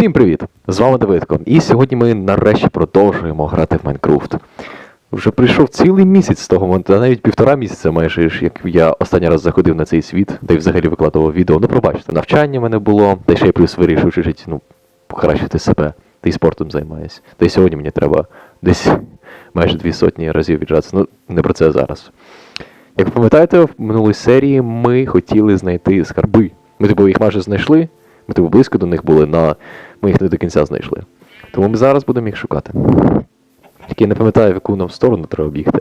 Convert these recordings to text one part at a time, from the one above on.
Всім привіт! З вами Давидко. І сьогодні ми нарешті продовжуємо грати в Майнкрафт. Вже прийшов цілий місяць з того моменту, навіть півтора місяця майже, як я останній раз заходив на цей світ, де й взагалі викладував відео. Ну, пробачте, навчання в мене було, та ще я плюс вирішив чуть ну, покращити себе, та й спортом займаюся. Та й сьогодні мені треба десь майже дві сотні разів віджатися. Ну, не про це зараз. Як ви пам'ятаєте, в минулій серії ми хотіли знайти скарби. Ми типу їх майже знайшли, ми типу близько до них були, але ми їх не до кінця знайшли. Тому ми зараз будемо їх шукати. Тільки я не пам'ятаю, в яку нам сторону треба бігти.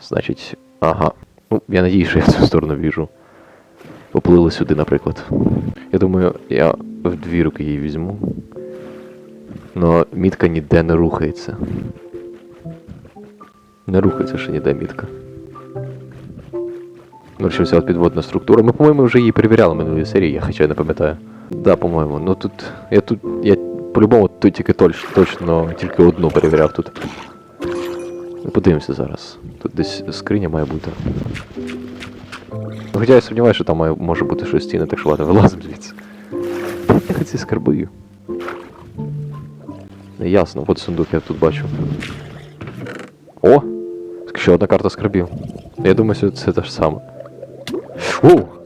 Значить, ага. Ну, я надію, що я в цю сторону біжу. Поплили сюди, наприклад. Я думаю, я в дві руки її візьму. Но мітка ніде не рухається. Не рухається ще ніде мітка. Ну, що вся підводна структура. Ми, по-моєму, вже її перевіряли в минулій серії, я хоча не пам'ятаю. Да, по-моєму. Ну тут. Я тут. Я по-любому тут тільки точ, точно тільки одну перевіряв тут. Подивимося зараз. Тут десь скриня має бути. Ну, хоча я сумніваюся, що там має, може бути щось стіни, так що ладно, вилазимо звідси. Де ці скарби? Ясно, от сундук я тут бачу. О! Ще одна карта скарбів. Я думаю, що це те ж саме. Оу!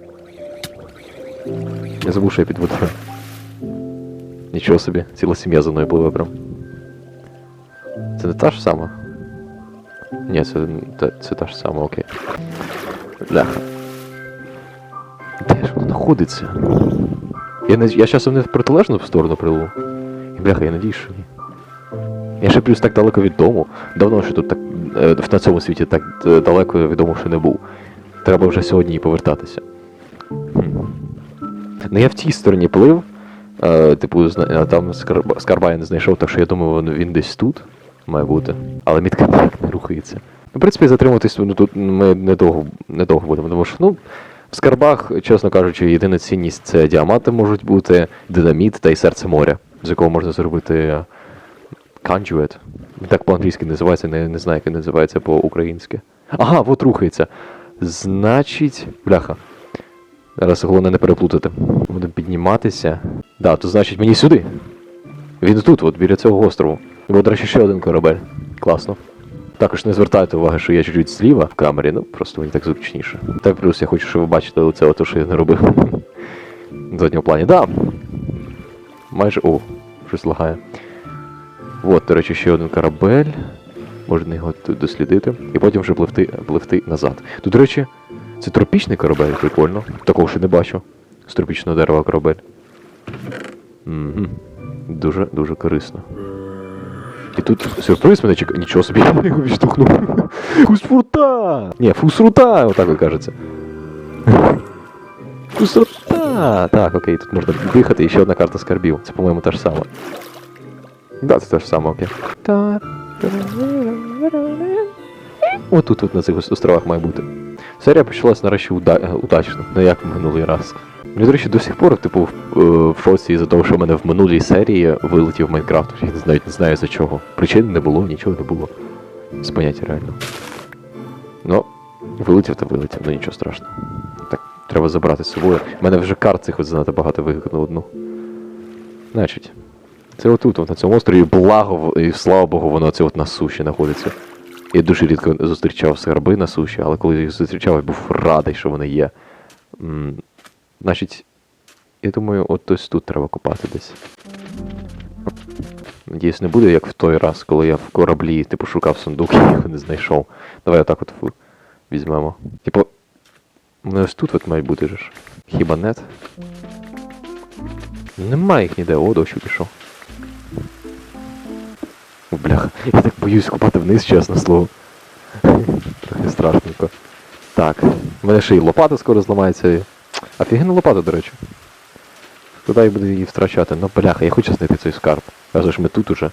Я забув, що я під водою. Нічого собі, ціла сім'я за мною пливе прям. Це не та ж сама? Ні, це, це, це та ж сама, окей. Бляха. Де ж воно знаходиться? Я, не, я часом не в протилежну сторону пливу. І бляха, я надіюсь, що ні. Я ще плюс так далеко від дому. Давно що тут так е, на цьому світі так е, далеко від дому ще не був. Треба вже сьогодні і повертатися. Хм. Ну я в тій стороні плив. Е, типу, зна- там скарба, скарба я не знайшов, так що я думаю, він, він десь тут має бути. Але мітка ніяк не рухається. Ну, В принципі, затримуватись ну, тут ми недовго, недовго будемо, тому що, ну, в скарбах, чесно кажучи, єдина цінність це діаманти можуть бути, динаміт та й серце моря, з якого можна зробити Conduit. Він так по-англійськи називається, не, не знаю, як називається по-українськи. Ага, от рухається. Значить. Бляха. Зараз головне не переплутати. Будемо підніматися. Да, то значить мені сюди. Він тут, от біля цього острову. От, до речі, ще один корабель. Класно. Також не звертайте уваги, що я чуть-чуть зліва в камері, ну просто мені так зручніше. Так плюс я хочу, щоб ви бачили оце, ото, що я не робив. В задньому плані. Да. Майже. О, щось лагає. От, до речі, ще один корабель. Можна його тут дослідити. І потім вже пливти, пливти назад. Тут, до речі, це тропічний корабель, прикольно. Такого ще не бачу. З тропічного дерева корабель. Угу. Дуже, дуже корисно. І тут сюрприз мене чекає. Нічого собі, його відштовхнув. Фусфрута! Ні, фусрута, отак і кажеться. Фусрута! Так, окей, тут можна дихати і ще одна карта скарбів. Це, по-моєму, та ж сама. Да, це те ж саме, окей. Отут тут на цих островах має бути. Серія почалась нарешті уда- е, удачно, не як минулий раз. Мені, до речі, до сих пор, типу, в, е, шоці із-за того, що в мене в минулій серії вилетів Майнкрафт. Я знаю, не знаю за чого. Причин не було, нічого не було. З поняття реально. Ну, вилетів та вилетів, ну нічого страшного. Так, треба забрати з собою. У мене вже карт цих занадто багато виконав одну. Значить, це отут, от на цьому острові, благо, і слава Богу, воно це от на суші знаходиться. Я дуже рідко зустрічав скарби на суші, але коли їх зустрічав, я був радий, що вони є. М, Значить, я думаю, от ось тут треба копати десь. Надіюсь, не буде як в той раз, коли я в кораблі, типу, шукав сундук і його не знайшов. Давай отак от візьмемо. Типу, вони ось тут от мають бути ж. Хіба нет? Немає їх ніде, о, дощ пішов. Бляха, я так боюсь купати вниз, чесно слово. Трохи страшненько. Так, в мене ще й лопата скоро зламається. Офігенна лопата, до речі. Куди я буду її втрачати? Ну, бляха, я хочу знайти цей скарб. Разу ж ми тут уже.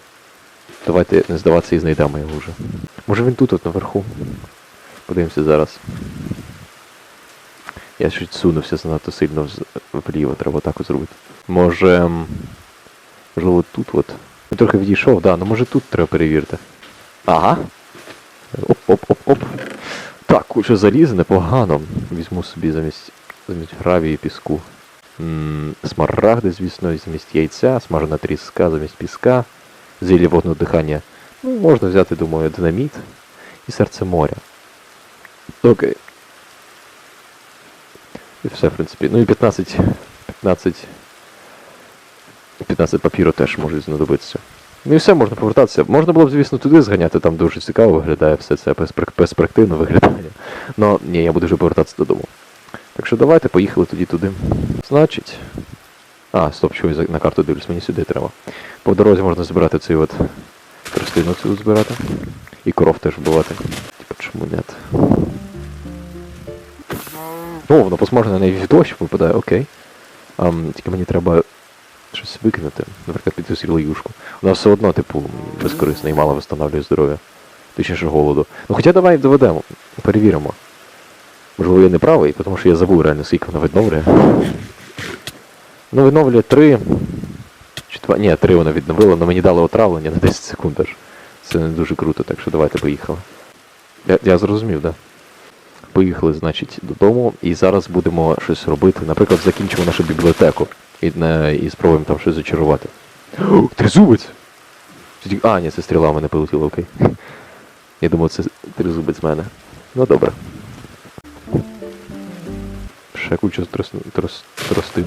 Давайте не здаватися і знайдемо його вже. Може він тут от наверху. Подивимося зараз. Я щось сунувся занадто сильно вліво, треба так зробити. Може. Можливо, тут от. Я трохи відійшов, да, ну може тут треба перевірити. Ага. Оп-оп-оп-оп. Так, куча заліза, непогано. Візьму собі замість, замість гравії і піску. м, смарагди, звісно, замість яйця, смажена тріска замість піска, зілля водного дихання. Ну, можна взяти, думаю, динаміт і серце моря. Окей. І все, в принципі. Ну і 15. 15. 15 папіру теж можуть знадобитися. Ну і все, можна повертатися. Можна було б, звісно, туди зганяти, там дуже цікаво виглядає все це, перспективно виглядає. Но ні, я буду вже повертатися додому. Так що давайте, поїхали тоді туди. Значить. А, стоп, чого я на карту дивлюсь, мені сюди треба. По дорозі можна збирати цей от тростину цю збирати. І коров теж вбивати. Типа чому нет? О, воно посмажене в дощ випадає, окей. Ам, тільки мені треба щось викинути, наприклад, підсілу юшку. Вона все одно, типу, безкорисна і мало встановлює здоров'я. Точніше голоду. Ну хоча давай доведемо, перевіримо. Можливо, я не правий, тому що я забув реально, скільки вона відновлює. Ну, відновлює 3. Чи 2. Ні, 3 вона відновила, але мені дали отравлення на 10 секунд аж. Це не дуже круто, так що давайте поїхали. Я, я зрозумів, так? Да? Поїхали, значить, додому, і зараз будемо щось робити. Наприклад, закінчимо нашу бібліотеку і, не, і спробуємо там щось зачарувати. Тризубець! А, ні, це стріла в мене полетіла, окей. Я думав, це тризубець в мене. Ну добре. Ще куча трос, трос, тростин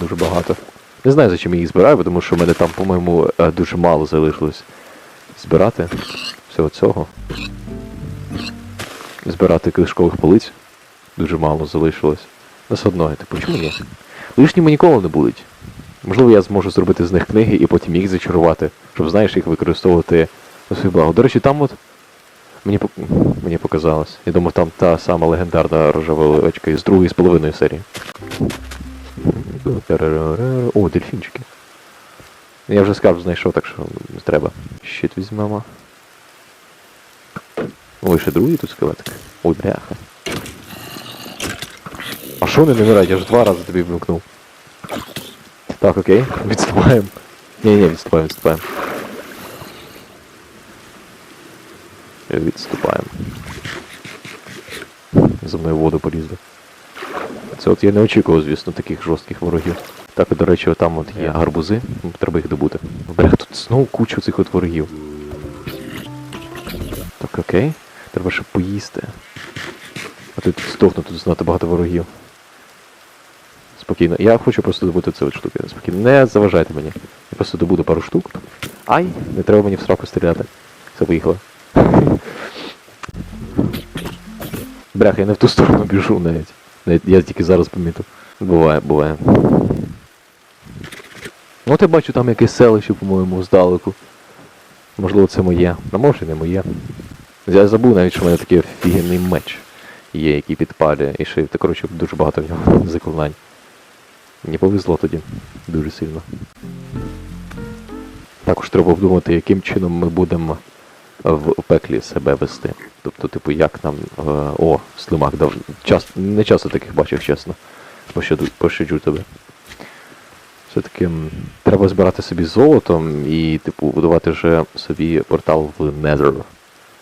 дуже багато. Не знаю, за чим я їх збираю, тому що в мене там, по-моєму, е, дуже мало залишилось збирати всього цього. Збирати книжкових полиць. Дуже мало залишилось. Ну, все одно, типу, чому ні? Лишніми ніколи не будуть. Можливо, я зможу зробити з них книги і потім їх зачарувати, щоб, знаєш, їх використовувати на своє благо. До речі, там от. Мені, мені показалось. Я думав, там та сама легендарна рожева овечка із другої з половиною серії. О, дельфінчики. Я вже скарб знайшов, так що не треба. Щит візьмемо. Ой, ще другий тут скелетик. Ой, бляха. А що вони не вмирають? Я ж два рази тобі вимкнув. Так, окей, відступаємо. Ні-ні, відступаємо, відступаємо. Е, Відступаємо. За мною воду полізли. Це от я не очікував, звісно, таких жорстких ворогів. Так, до речі, там от є гарбузи, ну, треба їх добути. Бляха, тут знову куча цих от ворогів. Так, окей. Треба ще поїсти. А тут здохну, тут знато багато ворогів. Спокійно. Я хочу просто добути от штуки. Спокійно. Не заважайте мені. Я просто добуду пару штук. Ай! Не треба мені в сраку стріляти. Все, поїхали. Брях, я не в ту сторону біжу навіть. навіть я тільки зараз помітив. Буває, буває. Ну, я бачу там якесь селище, по-моєму, здалеку. Можливо, це моє. А може не моє. Я забув навіть, що в мене такий офігенний меч є, який підпалює. І ще, коротше, дуже багато в нього заклинань. Мені повезло тоді. Дуже сильно. Також треба обдумати, яким чином ми будемо в пеклі себе вести. Тобто, типу, як нам. Е, о, слимак дав. Час, не часто таких бачив, чесно. Пощаджу тебе. Все-таки треба збирати собі золотом і, типу, будувати вже собі портал в Nether.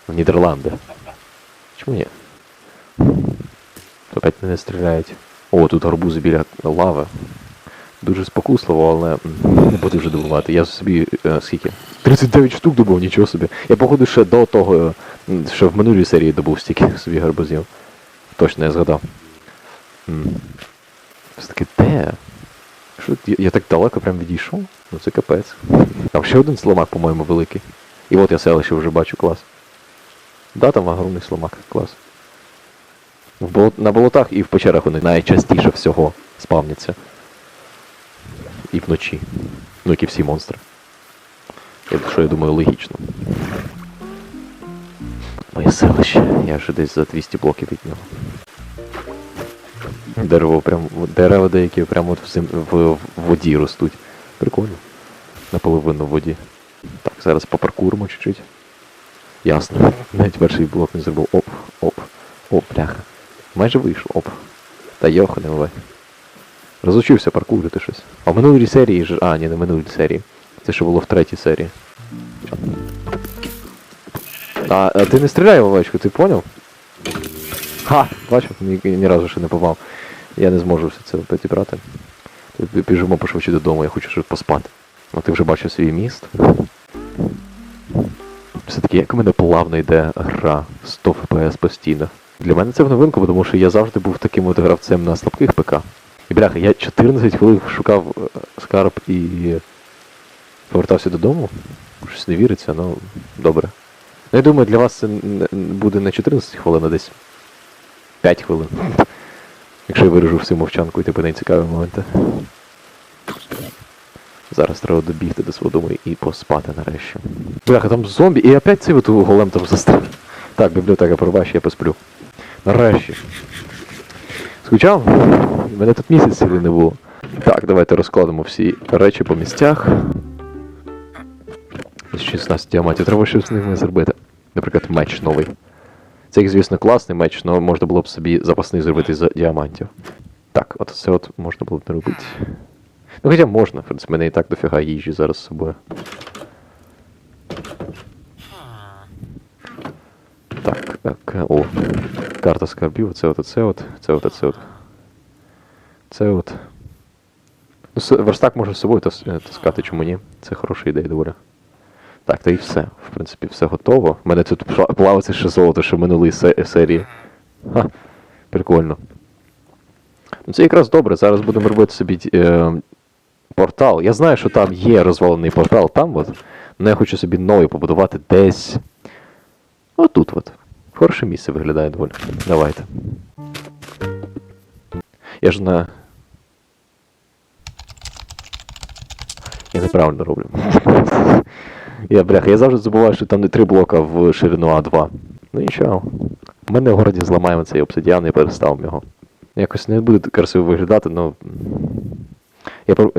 В Нідерланди. Чому ні? Опять мене стріляють. О, тут гарбузи біля лави. Дуже спокусливо, але не буду вже добувати. Я собі е, скільки? 39 штук добув, нічого собі. Я походу ще до того, що в минулій серії добув стільки собі гарбузів. Точно я згадав. Все-таки де? Що, я, я так далеко прям відійшов? Ну це капець. Там ще один сломак, по-моєму, великий. І от я селище вже бачу, клас. Да, там огромний сломак, клас. В болот... На болотах і в печерах вони найчастіше всього спавняться. І вночі. Ну, як і всі монстри. Я- Що я думаю, логічно. Моє селище. Я вже десь за 200 блоків від нього. Дерево прям. Дерева деякі прямо от в, зем... в... в воді ростуть. Прикольно. Наполовину в воді. Так, зараз попаркуримо чуть-чуть. Ясно. Навіть перший блок не зробив. Оп, оп, оп, бляха. Майже вийшло, оп. Та йоха, не бувай. Розучився паркурити щось. А в минулій серії ж. А, ні, не в минулій серії. Це ще було в третій серії. А, а ти не стріляй в ти поняв? Ха! Бачив, ні, ні разу ще не попав. Я не зможу все це підібрати. Біжимо пошвидше додому, я хочу щоб поспати. Ну ти вже бачив свій міст. Все-таки як у мене плавно йде гра 100 FPS постійно. Для мене це в новинку, тому що я завжди був таким от гравцем на слабких ПК. І бляха, я 14 хвилин шукав е, скарб і повертався додому. Щось не віриться, ну добре. Ну я думаю, для вас це буде не 14 хвилин, а десь 5 хвилин. Якщо я виражу всю мовчанку і типу найцікаві моменти. Зараз треба добігти до свого дому і поспати нарешті. Бляха, там зомбі, і опять цей голем там застряг. Так, бібліотека, пробач, я посплю. Нарешті. Скучав? Мене тут місяць цілий не було. Так, давайте розкладемо всі речі по місцях. 16 діамантів, треба щось з ними зробити. Наприклад, меч новий. Це, як, звісно, класний меч, але можна було б собі запасний зробити з діамантів. Так, от це от можна було б не робити. Ну хоча можна, в принципі, мене і так дофіга їжі зараз з собою. Так, так, о. Карта скарбів, це от, це от, це от, це от. Це от. Ну, верстак можу з собою е, таскати, чому ні? Це хороша ідея доволі. Так, та і все. В принципі, все готово. У мене тут плавиться ще золото, що в минулій серії. Ха, прикольно. Ну це якраз добре. Зараз будемо робити собі е, портал. Я знаю, що там є розвалений портал там от. Але я хочу собі новий побудувати десь. Отут от. Хороше місце виглядає доволі. Давайте. Я ж на. Я неправильно роблю. Я, бляха, я завжди забуваю, що там не три блока в ширину А2. Ну нічого. У мене в городі зламаємо цей обсидіан і переставимо його. Якось не буде красиво виглядати, але. Я, про...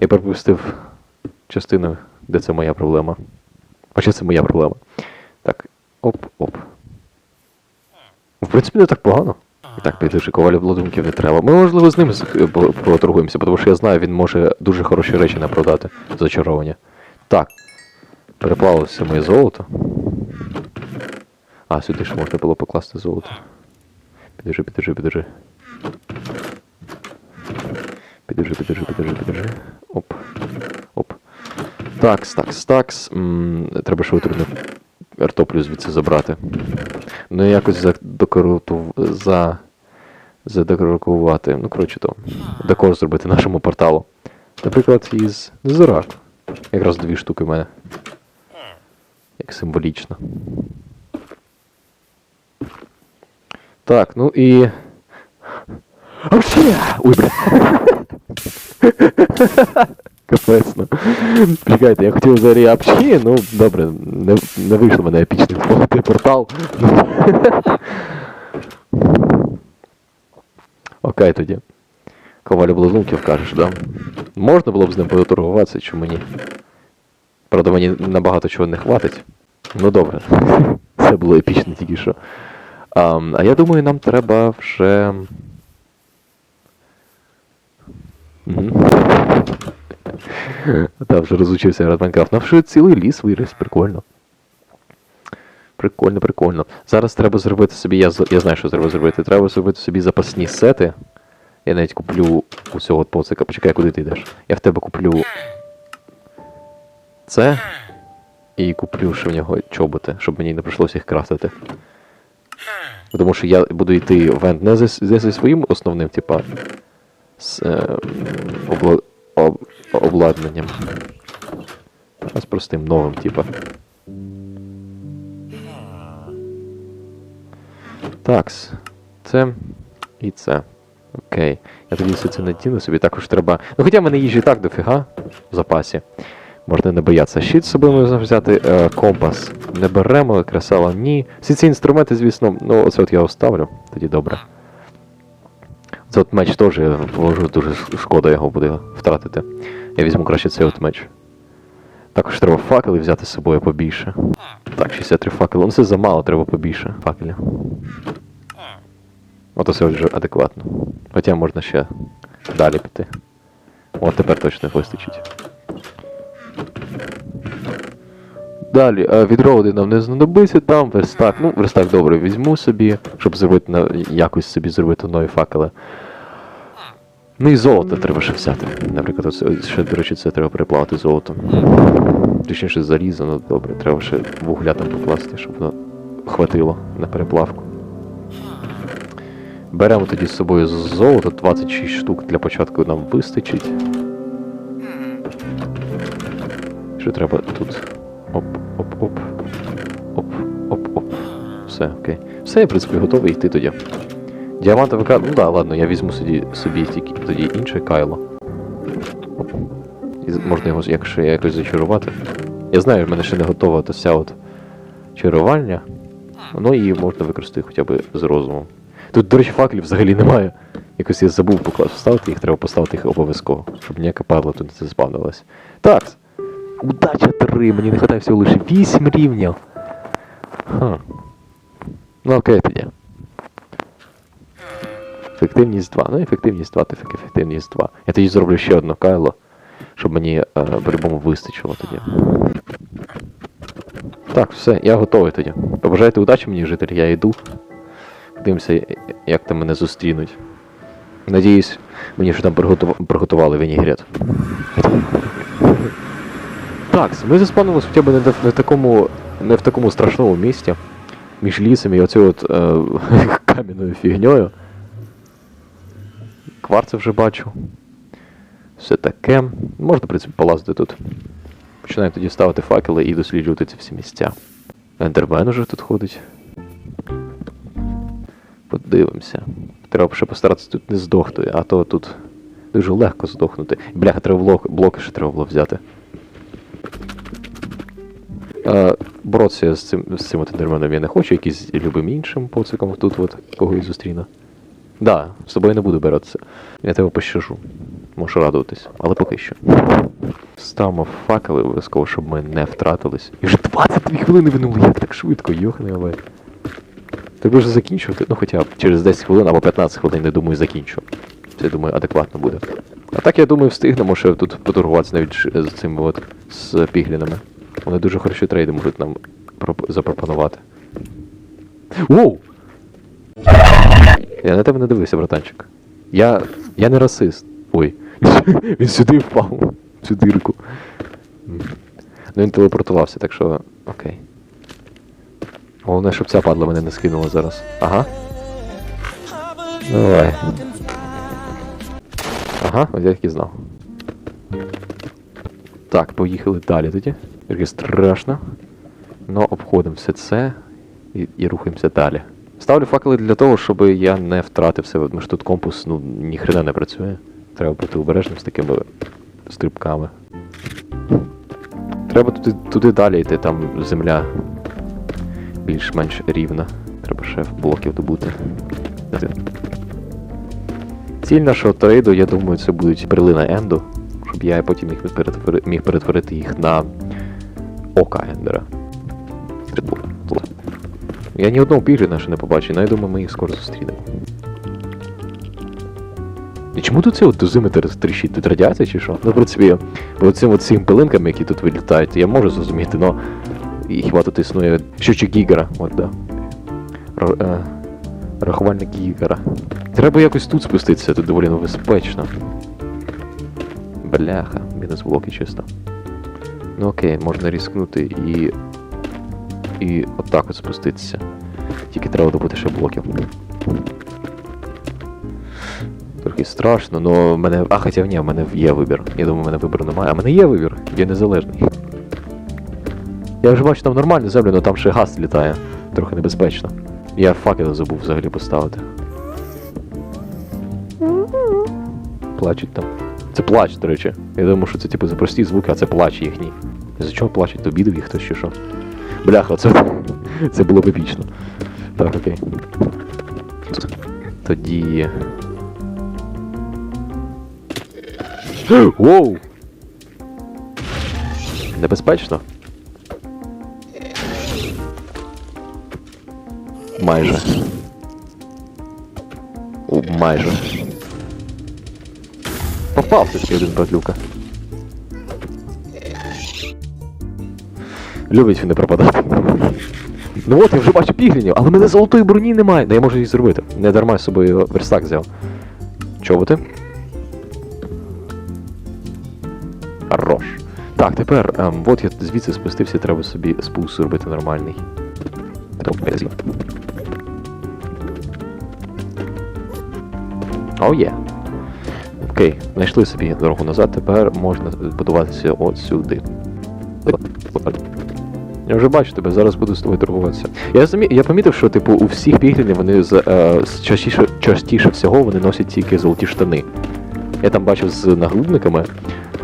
я пропустив частину, де це моя проблема. Хоча це моя проблема. Так, оп-оп. В принципі, не так погано. І так, підлежи коваля блодунків не треба. Ми, можливо, з ним е, поторгуємося, тому що я знаю, він може дуже хороші речі нам продати. Зачаровані. Так. Переплавилося моє золото. А, сюди ж можна було покласти золото. Підержи, підержи, підержи. Підержи, підержи, підержи, підержи. Оп. Оп. Такс, такс, такс. М, Треба швидко картоплю звідси забрати. Ну якось за... задекорувати. Ну, коротше то. Декор зробити нашому порталу. Наприклад, із Незораку. Якраз дві штуки в мене. Як символічно. Так, ну і. Ой, бля. Капець, ну. Чекайте, я хотів взагалі апчхі, ну добре, не, не вийшло мене епічний портал. Окей тоді. Ковалю блазунків кажеш, да? Можна було б з ним поторгуватися, чому ні? Правда, мені набагато чого не хватить. Ну добре. Це було епічно тільки що. А, а я думаю, нам треба вже. Мгм. Та вже розучився грати Майнкрафт. Навши цілий ліс виріс, прикольно. Прикольно, прикольно. Зараз треба зробити собі, я, я знаю, що треба зробити. Треба зробити собі запасні сети. Я навіть куплю усього поцика. Почекай, куди ти йдеш? Я в тебе куплю це. І куплю ще в нього чоботи, щоб мені не прийшлося їх крафтити. Тому що я буду йти в енд не зі, своїм основним, типа. З е, обла, об, обладнанням. А з простим новим, типа. Такс. Це і це. Окей. Я тоді все це надіну собі. Також треба. Ну хоча в мене їжі так дофіга в запасі. Можна не боятися. Щит з собою можна взяти е, компас. Не беремо, кресала ні. Всі ці інструменти, звісно, ну оце от я оставлю, тоді добре. Це от меч теж я вложу, дуже шкода його буде втратити. Я візьму краще цей от меч. Також треба факели взяти з собою побільше. Так, 63 факели. Ну це замало, треба побільше факелів. От це вже адекватно. Хоча можна ще далі піти. От тепер точно вистачить. Далі, е, відро нам не знадобиться, там верстак. Ну, верстак добре візьму собі, щоб зробити на, якось собі зробити нові факели. Ну і золото треба ще взяти. Наприклад, оце, ще, до речі, це треба переплавити золотом. Точніше, залізо, ну добре, треба ще вугля там покласти, щоб воно хватило на переплавку. Беремо тоді з собою золото, 26 штук для початку нам вистачить. Що треба тут? Оп, оп, оп. Оп, оп, оп. Все, окей. Все, я, в принципі, готовий йти тоді. Діамантовий кайло. Ну да, ладно, я візьму собі, собі тільки тоді інше кайло. І можна його якщо якось зачарувати. Я знаю, в мене ще не готова та вся от чарування. Ну і можна використати хоча б з розумом. Тут, до речі, факелів взагалі немає. Якось я забув поклас вставити, їх треба поставити їх обов'язково, щоб ніяка падла тут не заспавнилась. Так. Удача 3, мені не вистачає всього лише 8 рівнів. Ха. Ну окей тоді. Ефективність 2. Ну, ефективність 2, так ефективність 2. Я тоді зроблю ще одне кайло, щоб мені е, по-любому вистачило тоді. Так, все, я готовий тоді. Побажайте удачі мені, жителі, я йду. Подивимося, як там мене зустрінуть. Надіюсь, мені вже там приготували вінігрет. Так, ми заспавнилися хоча б не, в- не, в такому, не в такому страшному місті. Між лісом і оцю от е, кам'яною фігньою. Кварци вже бачу. Все таке. Можна, в принципі, полазити тут. Починаю тоді ставити факели і досліджувати ці всі місця. Ендермен уже тут ходить. Подивимося. Треба ще постаратися тут не здохнути, а то тут дуже легко здохнути. Бляха, треба блок, блоки ще треба було взяти. Боротися з цим, з цим от ендерменом я не хочу, якийсь любим іншим поциком тут от когось зустріну. Да, з тобою не буду боротися. Я тебе пощажу. Можеш радуватись, але поки що. Ставимо факели обов'язково, щоб ми не втратились. І вже 22 хвилини минуло, як так швидко, йохне але. Так вже закінчувати, ну хоча б через 10 хвилин або 15 хвилин, не думаю, закінчу. Це, думаю, адекватно буде. А так, я думаю, встигнемо ще тут поторгуватися навіть з цим от, з піглінами. Вони дуже хороші трейди можуть нам запропонувати. Воу! Я на тебе не дивився, братанчик. Я. я не расист. Ой. Він сюди впав. Цю дирку. Ну він телепортувався, так що. Окей. Головне, щоб ця падла мене не скинула зараз. Ага. Давай. Ага, ось я так і знав. Так, поїхали далі тоді. Тільки страшно. Ну, обходимо все це і, і рухаємося далі. Ставлю факели для того, щоб я не втратив себе, тому що тут компас ну, ніхрена не працює. Треба бути обережним з такими стрибками. Треба туди, туди далі йти, там земля більш-менш рівна. Треба ще блоків добути. Ціль нашого трейду, я думаю, це будуть перлина Енду, щоб я потім перетвори, міг перетворити їх на ока Ендера. Я ні одного пігліна ще не побачив, але я думаю, ми їх скоро зустрінемо. І чому тут цей от дозиметр тріщить? Тут радіація чи що? Ну, в принципі, по цим от цим пилинкам, які тут вилітають, я можу зрозуміти, але хіба тут існує щучок Гігера, от да. Ро, е, рахувальник Гігера. Треба якось тут спуститися, тут доволі небезпечно. Бляха, мінус блоки чисто. Ну окей, можна різкнути і. І отак от спуститися. Тільки треба добути ще блоків. Трохи страшно, но в мене. А, хоча ні, в мене є вибір. Я думаю, в мене вибору немає. А в мене є вибір, я незалежний. Я вже бачу там нормальну землю, але там ще газ літає. Трохи небезпечно. Я факел забув взагалі поставити. Плачуть там. Це плач, до речі. Я думаю, що це типу за прості звуки, а це плач їхній. За чого плачуть? Обідав їх хтось чи що? Бляха, це, це було б епічно. Так, окей. Тоді. Воу! Небезпечно? Майже. О, майже. Попав все-таки один братлюка. Любить він пропадати. Ну от, я вже бачу піглінів, але в мене золотої броні немає. Да я можу її зробити. Не дарма з собою верстак взяв. Чоботи? Хорош. Так, тепер, ем, от я звідси спустився, треба собі спуск зробити нормальний. Оу є. Окей, знайшли собі дорогу назад, тепер можна будуватися от сюди. Я вже бачу тебе, зараз буду з тобою торгуватися. Я замі... я помітив, що типу у всіх піглінів вони з, е, частіше, частіше всього вони носять тільки золоті штани. Я там бачив з нагрудниками,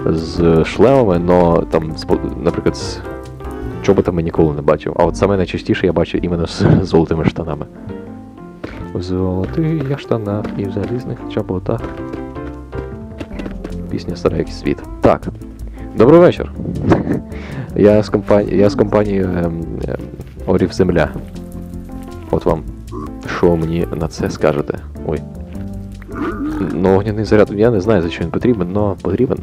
з шлемами, но там, наприклад, з чоботами ніколи не бачив. А от саме найчастіше я бачив іменно з золотими штанами. В золотих штанах і в залізних чоботах. Пісня стара як світ. Так. Добрий вечір. Я з компанії, я з компанії ем, ем, Орів Земля. От вам. Що мені на це скажете? Ой. Ну, огняний заряд, я не знаю, за що він потрібен, але потрібен.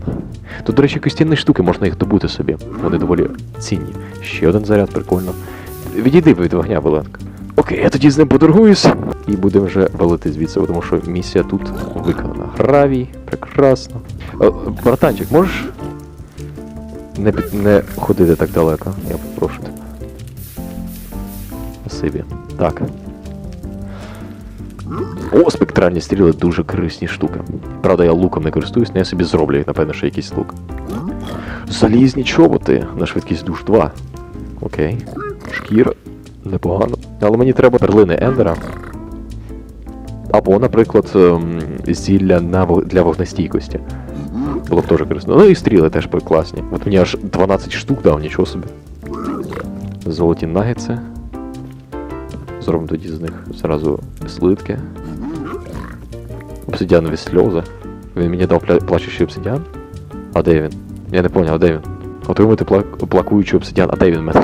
Тут, до речі, костяні штуки, можна їх добути собі. Вони доволі цінні. Ще один заряд, прикольно. Відійди від вогня, Беленка. Окей, я тоді з ним поторгуюсь. І будемо вже валити звідси, тому що місія тут виконана. Гравій, прекрасно. Е, братанчик, можеш не, під, не ходити так далеко, я попрошу тебе. Спасибі. Так. О, спектральні стріли дуже корисні штуки. Правда, я луком не користуюсь, але я собі зроблю напевно, що якийсь лук. Залізні чоботи на швидкість душ 2. Окей. Шкіра. Непогано. Але мені треба перлини Ендера. Або, наприклад, ем, зілля на, для вогнестійкості. Було б теж корисно. Ну і стріли теж класні. От мені аж 12 штук дав, нічого собі. Золоті нагетси. Зробимо тоді з них зразу слитки. Обсидіанові сльози. Він мені дав пля- плачущий обсидіан. А де він? Я не поняв, а де він? Отримати пла- плакуючий обсидіан, а де він мене?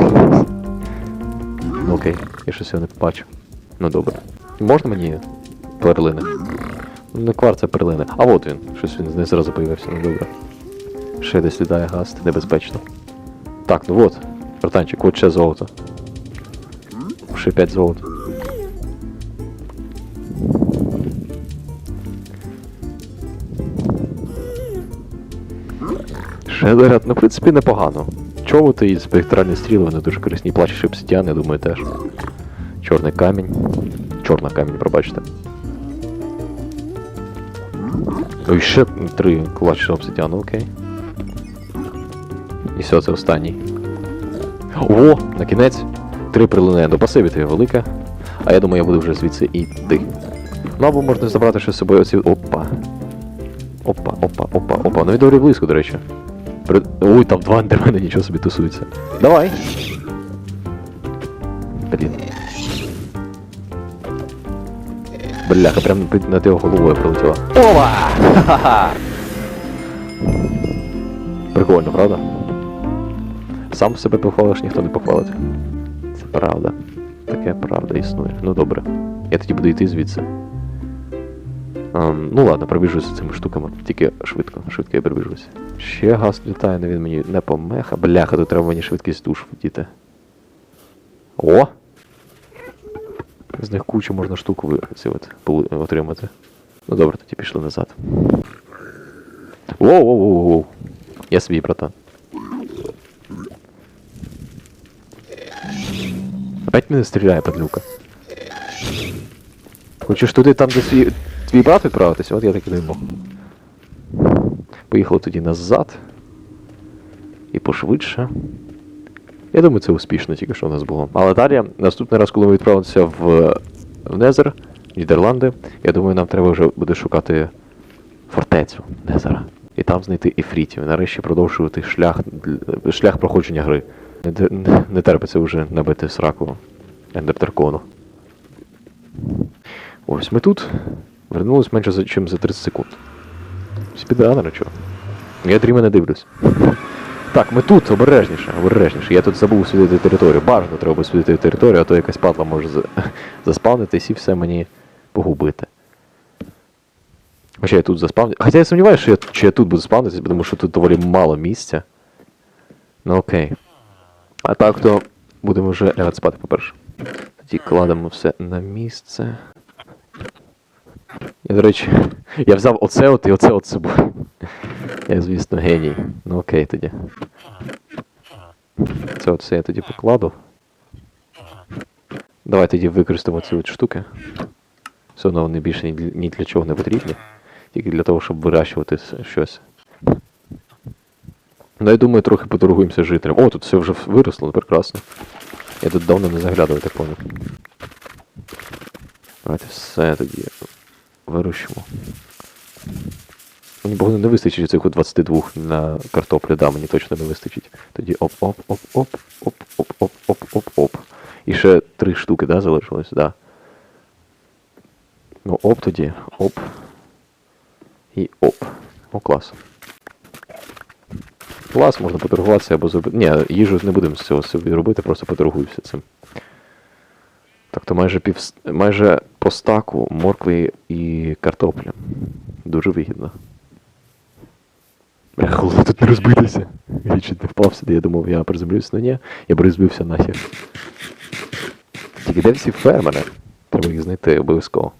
Ну окей, я щось його не побачив. Ну добре. Можна мені перлини? Не кварц, а перлини. А от він. Щось він не зразу появився, ну добре. Ще десь літає гаст, небезпечно. Так, ну от. Братанчик, от ще золото. Ще 5 золота. Ще заряд, ну в принципі непогано. Чоботи і спектральні стріли, вони дуже корисні. Плачеш обсидіан, я думаю, теж. Чорний камінь. Чорна камінь, пробачте. Ой, ще три клачі обсидіану, окей. І все, це останній. О, на кінець. Три прилини до пасиві тобі велика. А я думаю, я буду вже звідси йти. Ну або можна забрати ще з собою оці. Опа. Опа, опа, опа, опа. Ну і доволі близько, до речі. При... Ой, там два андермена, нічого собі тусуються. Давай! Блін. Бляха, прям над його головою прилетіла. Ова! Ха-ха-ха! Прикольно, правда? Сам себе похвалиш, ніхто не похвалить. Це правда. Таке правда існує. Ну добре. Я тоді буду йти звідси. Ем, ну ладно, пробіжуся цими штуками. Тільки швидко, швидко я пробіжуся. Ще газ літає, але він мені не помеха. Бляха, тут треба мені швидкість душ вдіти. О! З них кучу можна штук ви- от, отримати. Ну добре, тоді пішли назад. Воу, воу, воу, воу. Я свій, братан. Опять мене стріляє падлюка. Хочеш туди там, де свій, твій брат відправитися? От я так і думав. Поїхали тоді назад. І пошвидше. Я думаю, це успішно тільки що у нас було. Але далі, наступний раз, коли ми відправимося в, в Незер, Нідерланди, я думаю, нам треба вже буде шукати фортецю Незера. І там знайти ефрітів. І нарешті продовжувати шлях, шлях проходження гри. Не, не, не терпиться вже набити сраку Ендертеркону. Ось ми тут. Вернулись менше за, чим за 30 секунд. Спідранери, чого? Я дріма не дивлюсь. Так, ми тут, обережніше, обережніше. Я тут забув освітити територію. Бажано треба освітити територію, а то якась падла може заспавнитись і все мені погубити. Хоча я тут заспавню. Хоча я сумніваюся, що я, чи я тут буду спавнитись, тому що тут доволі мало місця. Ну окей. А так то будемо вже лягати спати, по-перше. Тоді кладемо все на місце. Я, до речі, я взяв оце от і оце от з собою. Я, звісно, геній. Ну окей тоді. Це от все я тоді покладу. Давай тоді використаємо ці от штуки. Все одно вони більше ні для, чого не потрібні. Тільки для того, щоб вирощувати щось. Ну, я думаю, трохи поторгуємося жителям. О, тут все вже виросло, прекрасно. Я тут давно не заглядав, так понял. Давайте все тоді вирощимо. Мені бо не вистачить цих 22 на картоплю, да, мені точно не вистачить. Тоді оп-оп-оп-оп, оп-оп-оп-оп-оп-оп. І ще три штуки, да, залишилось, да. Ну, оп тоді, оп. І оп. О, клас. Клас, можна поторгуватися або зробити. Ні, їжу не будемо з цього собі робити, просто поторгуюся цим. То майже пів майже по стаку моркви і картопля. Дуже вигідно. Бля, головне тут не розбитися. Я чуть не впав сюди, я думав, я приземлюсь, ну ні, я б розбився нахер. Тільки де всі фермери? Треба їх знайти обов'язково.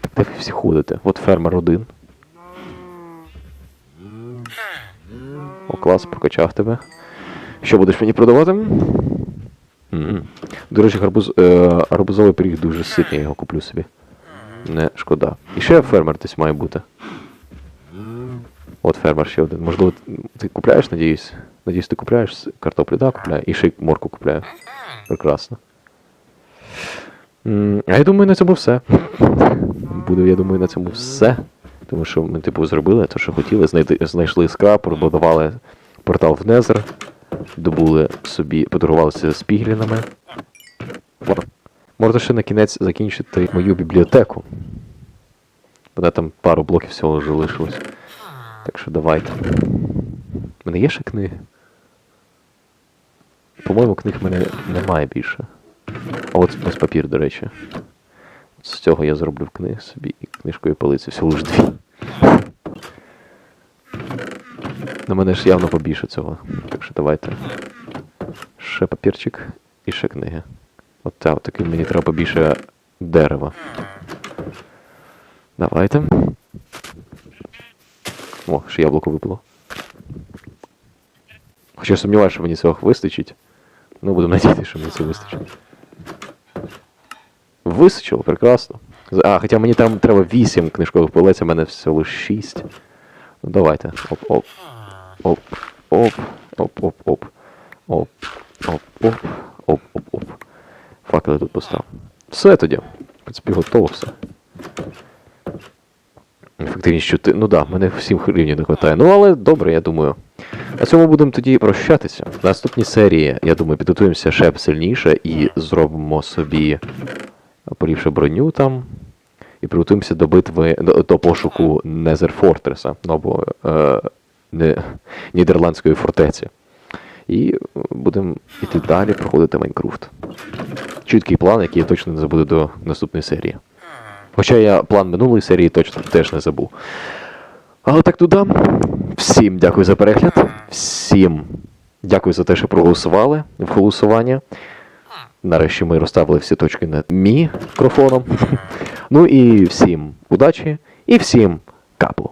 Так де ви всі ходите? От фермер один. О, клас, прокачав тебе. Що будеш мені продавати? До речі, гарбуз, е, арбузовий пиріг дуже ситний, я його куплю собі. Не шкода. І ще фермер десь має бути. От фермер ще один. Можливо, ти купляєш, надіюсь? Надіюсь, ти купляєш картоплю, так, купляю. І ще й морку купляю. Прекрасно. М, А я думаю, на цьому все. Буде, я думаю, на цьому все. Тому що ми, типу, зробили те, що хотіли, знайти, знайшли скраб, побудували портал в Незер, добули собі, подарувалися з піглінами. Можна ще на кінець закінчити мою бібліотеку. Вона там пару блоків всього залишилось. Так що давайте. У мене є ще книги? По-моєму, книг в мене немає більше. А от ось папір, до речі. З цього я зроблю книг собі і книжкою полиці. Всього лиш дві. На мене ж явно побільше цього. Так що давайте. Ще папірчик і ще книги. От та, таки мені треба побільше дерева. Давайте. О, ще яблуко випало. Хоча сумніваюся, що мені цього вистачить. Ну, будемо надіятися, що мені це вистачить. Вистачило, прекрасно. А, хоча мені там треба 8 книжкових полиць, а в мене всього 6. Ну давайте. Оп-оп. Оп. Оп. Оп-оп-оп. Оп. Оп-оп. Оп-оп-оп. Факели тут постав. Все тоді. В принципі, готово все. Ефективність 4. Ну да, мене всім рівнів не вистачає. Ну, але добре, я думаю. На цьому будемо тоді прощатися. В наступній серії, я думаю, підготуємося ще сильніше і зробимо собі поліпше броню там. І приготуємося до битви, до, до пошуку Незер Фортреса, ну або е, Нідерландської фортеці. І е, будемо йти далі, проходити Майнкрафт. Чіткий план, який я точно не забуду до наступної серії. Хоча я план минулої серії точно теж не забув. Але так туди. Всім дякую за перегляд. Всім дякую за те, що проголосували в голосування. Нарешті ми розставили всі точки над мікрофоном. Ну і всім удачі і всім капу.